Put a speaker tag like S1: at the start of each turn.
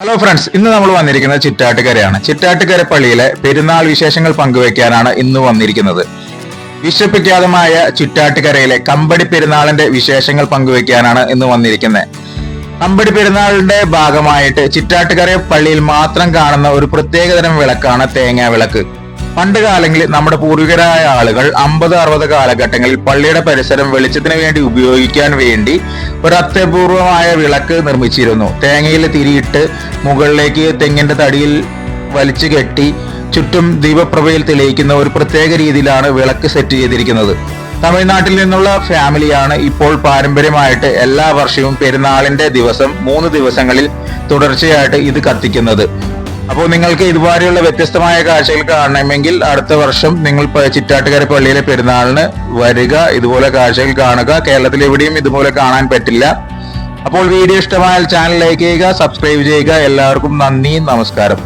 S1: Hello friends ഇന്ന് നമ്മൾ വന്നിരിക്കുന്നത് ചിറ്റാട്ടുകരയാണ്. ചിറ്റാട്ടുകര പള്ളിയിലെ പെരുന്നാൾ വിശേഷങ്ങൾ പങ്കുവയ്ക്കാനാണ് ഇന്ന് വന്നിരിക്കുന്നത്. വിശ്വപ്രഖ്യാതമായ ചിറ്റാട്ടുകരയിലെ കമ്പടി പെരുന്നാളിന്റെ വിശേഷങ്ങൾ പങ്കുവയ്ക്കാനാണ് ഇന്ന് വന്നിരിക്കുന്നത്. കമ്പടി പെരുന്നാളിന്റെ ഭാഗമായിട്ട് ചിറ്റാട്ടുകര പള്ളിയിൽ മാത്രം കാണുന്ന ഒരു പ്രത്യേകതരം വിളക്കാണ് തേങ്ങാ വിളക്ക്. പണ്ട് കാലങ്ങളിൽ നമ്മുടെ പൂർവികരായ ആളുകൾ അമ്പത് അറുപത് കാലഘട്ടങ്ങളിൽ പള്ളിയുടെ പരിസരം വെളിച്ചത്തിന് വേണ്ടി ഉപയോഗിക്കാൻ വേണ്ടി ഒരു അത്യപൂർവമായ വിളക്ക് നിർമ്മിച്ചിരുന്നു. തേങ്ങയിൽ തിരിയിട്ട് മുകളിലേക്ക് തെങ്ങിന്റെ തടിയിൽ വലിച്ചു കെട്ടി ചുറ്റും ദീപപ്രഭയിൽ തെളിയിക്കുന്ന ഒരു പ്രത്യേക രീതിയിലാണ് വിളക്ക് സെറ്റ് ചെയ്തിരിക്കുന്നത്. തമിഴ്നാട്ടിൽ നിന്നുള്ള ഫാമിലിയാണ് ഇപ്പോൾ പാരമ്പര്യമായിട്ട് എല്ലാ വർഷവും പെരുന്നാളിന്റെ ദിവസം മൂന്ന് ദിവസങ്ങളിൽ തുടർച്ചയായിട്ട് ഇത് കത്തിക്കുന്നത്. അപ്പോൾ നിങ്ങൾക്ക് ഇതുപോലെയുള്ള വ്യത്യസ്തമായ കാഴ്ചകൾ കാണണമെങ്കിൽ അടുത്ത വർഷം നിങ്ങൾ ചിറ്റാട്ടുകര പള്ളിയിലെ പെരുന്നാളിന് വരിക ഇതുപോലെ കാഴ്ചകൾ കാണുക. കേരളത്തിൽ എവിടെയും ഇതുപോലെ കാണാൻ പറ്റില്ല. അപ്പോൾ വീഡിയോ ഇഷ്ടമായാൽ ചാനൽ ലൈക്ക് ചെയ്യുക സബ്സ്ക്രൈബ് ചെയ്യുക. എല്ലാവർക്കും നന്ദി നമസ്കാരം.